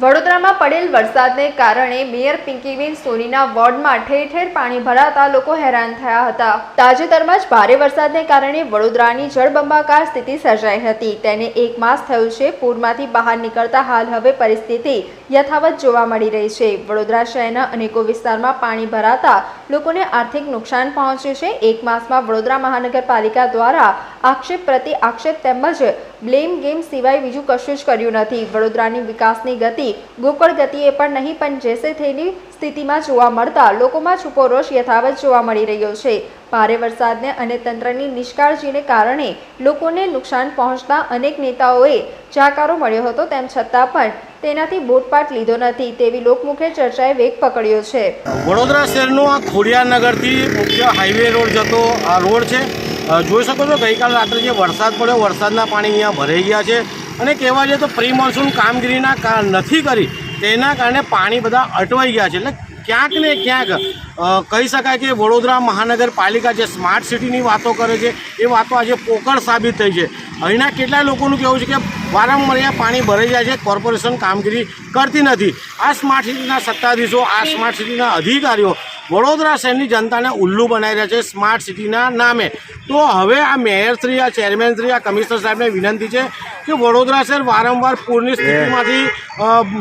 વડોદરામાં પડેલ વરસાદને કારણે મેયર પિંકીબેન સોનીના વોર્ડમાં ઠેર ઠેર પાણી ભરાતા લોકો હેરાન થયા હતા. તાજેતરમાં જ ભારે વરસાદને કારણે વડોદરાની જળબંબાકાર સ્થિતિ સર્જાઈ હતી. તેને એક માસ થયું છે, પૂરમાંથી બહાર નીકળતા હાલ હવે પરિસ્થિતિ યથાવત જોવા મળી રહી છે. વડોદરા શહેરના અનેકો વિસ્તારમાં પાણી ભરાતા લોકોને આર્થિક નુકસાન પહોંચ્યું છે. એક માસમાં વડોદરા મહાનગરપાલિકા દ્વારા આક્ષેપ પ્રતિ આક્ષેપ તેમજ બ્લેમ ગેમ સિવાય બીજું કશું જ કર્યું નથી. વડોદરાની વિકાસની ગતિ, ગોકળ ગતિએ પણ નહીં, પણ જેસે થયેલી સ્થિતિમાં જોવા મળતા લોકોમાં છૂપો રોષ યથાવત જોવા મળી રહ્યો છે. ભારે વરસાદને અને તંત્રની નિષ્કાળજીને કારણે લોકોને નુકસાન પહોંચતા અનેક નેતાઓએ જાકારો મળ્યો હતો, તેમ છતાં પણ તેનાથી બોટપાટ લીધો નથી. તેવી લોકમુખે ચર્ચાએ વેગ પકડ્યો છે. વડોદરા શહેરનો આ ખોડિયાનગરથી મુખ્ય હાઈવે રોડ જતો આ રોડ છે. જોઈ શકો છો, ગઈકાલ રાત્રે જે વરસાદ પડ્યો, વરસાદના પાણી અહીંયા ભરાઈ ગયા છે. અને કહેવા જઈએ તો પ્રી કામગીરીના કા, નથી કરી. તેના કારણે પાણી બધા અટવાઈ ગયા છે. એટલે ક્યાંક ને ક્યાંક કહી શકાય કે વડોદરા મહાનગરપાલિકા જે સ્માર્ટ સિટીની વાતો કરે છે, એ વાતો આજે પોકળ સાબિત થઈ છે. અહીંના કેટલાય લોકોનું કહેવું છે કે વારંવાર અહીંયા પાણી ભરાઈ જાય છે, કોર્પોરેશન કામગીરી કરતી નથી. આ સ્માર્ટ સિટીના સત્તાધીશો, આ સ્માર્ટ સિટીના અધિકારીઓ વડોદરા શહેરની જનતાને ઉલ્લુ બનાવી રહ્યા છે સ્માર્ટ સિટીના નામે. તો હવે આ મેયરશ્રી આ ચેરમેનશ્રી આ કમિશનર સાહેબને વિનંતી છે કે વડોદરા શહેર વારંવાર પૂરની સ્થિતિમાંથી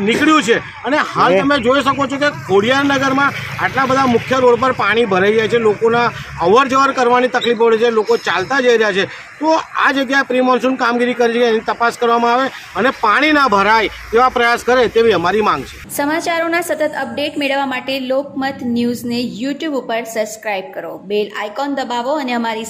નીકળ્યું છે. અને હાલ તમે જોઈ શકો છો કે ખોડિયારનગરમાં આટલા બધા મુખ્ય રોડ પર પાણી ભરાઈ જાય છે. લોકોના અવર જવર કરવાની તકલીફ પડે છે. લોકો ચાલતા જઈ રહ્યા છે. તો આ જગ્યાએ પ્રી મોન્સૂન કામગીરી કરી છે. એની તપાસ કરવામાં આવે અને પાણી ના ભરાય તેવા પ્રયાસ કરે તેવી અમારી માંગ છે. સમાચારોના સતત અપડેટ મેળવવા માટે લોકમત ન્યૂઝને યુટ્યુબ ઉપર સબસ્ક્રાઇબ કરો. બેલ આઇકોન દબાવો અને અમારી